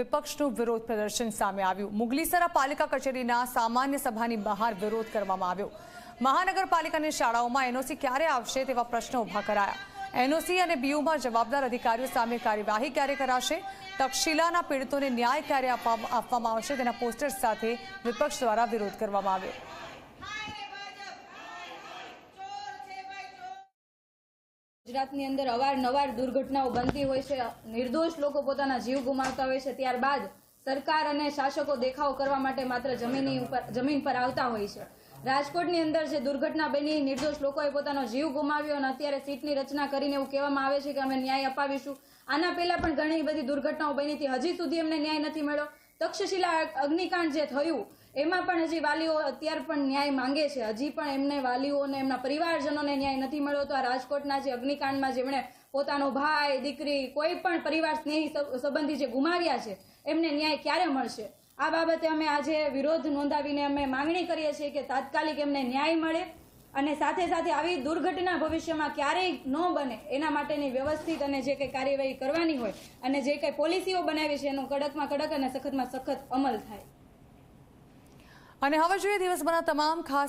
વિપક્ષનું વિરોધ પ્રદર્શન સામે આવ્યું. મુગલીસરા પાલિકા કચેરીના સામાન્ય સભાની બહાર વિરોધ કરવામાં આવ્યો. મહાનગરપાલિકાની શાળાઓમાં એનઓસી ક્યારે આવશે તેવા પ્રશ્નો ઊભા કરાયા. એનઓસી અને બીયુમાં જવાબદાર અધિકારીઓ સામે કાર્યવાહી ક્યારે કરાશે? તક્ષશિલાના પીડિતોને ન્યાય ક્યારે આપવા- આપવામાં આવશે? તેના પોસ્ટર્સ સાથે વિપક્ષ દ્વારા વિરોધ કરવામાં આવ્યો. ગુજરાતની અંદર અવારનવાર દુર્ઘટનાઓ બનતી હોય છે. નિર્દોષ લોકો પોતાના જીવ ગુમાવતા હોય છે. ત્યારબાદ સરકાર અને શાસકો દેખાવ કરવા માટે માત્ર જમીનની ઉપર, જમીન પર આવતા હોય છે. રાજકોટની અંદર જે દુર્ઘટના બની, નિર્દોષ લોકોએ પોતાનો જીવ ગુમાવ્યો અને અત્યારે સીટની રચના કરીને એવું કહેવામાં આવે છે કે અમે ન્યાય અપાવીશું. આના પહેલા પણ ઘણી બધી દુર્ઘટનાઓ બની હતી. હજી સુધી એમને ન્યાય નથી મળ્યો. તક્ષશિલા અગ્નિકાંડ જે થયું એમાં પણ હજી વાલીઓ અત્યારે પણ ન્યાય માંગે છે. હજી પણ એમને વાલીઓને એમના પરિવારજનોને ન્યાય નથી મળ્યો તો આ રાજકોટના જે અગ્નિકાંડમાં જેમણે પોતાનો ભાઈ, દીકરી, કોઈ પણ પરિવાર સ્નેહી સંબંધી જે ગુમાવ્યા છે, એમને ન્યાય ક્યારે મળશે? આ બાબતે અમે આજે વિરોધ નોંધાવીને અમે માંગણી કરીએ છીએ કે તાત્કાલિક એમને ન્યાય મળે અને સાથે સાથે આવી દુર્ઘટના ભવિષ્યમાં ક્યારેય ન બને એના માટેની વ્યવસ્થિત અને જે કંઈ કાર્યવાહી કરવાની હોય અને જે કંઈ પોલિસીઓ બનાવી છે એનો કડકમાં કડક અને સખતમાં સખત અમલ થાય. અને હવે જોઈએ દિવસભરના તમામ ખાસ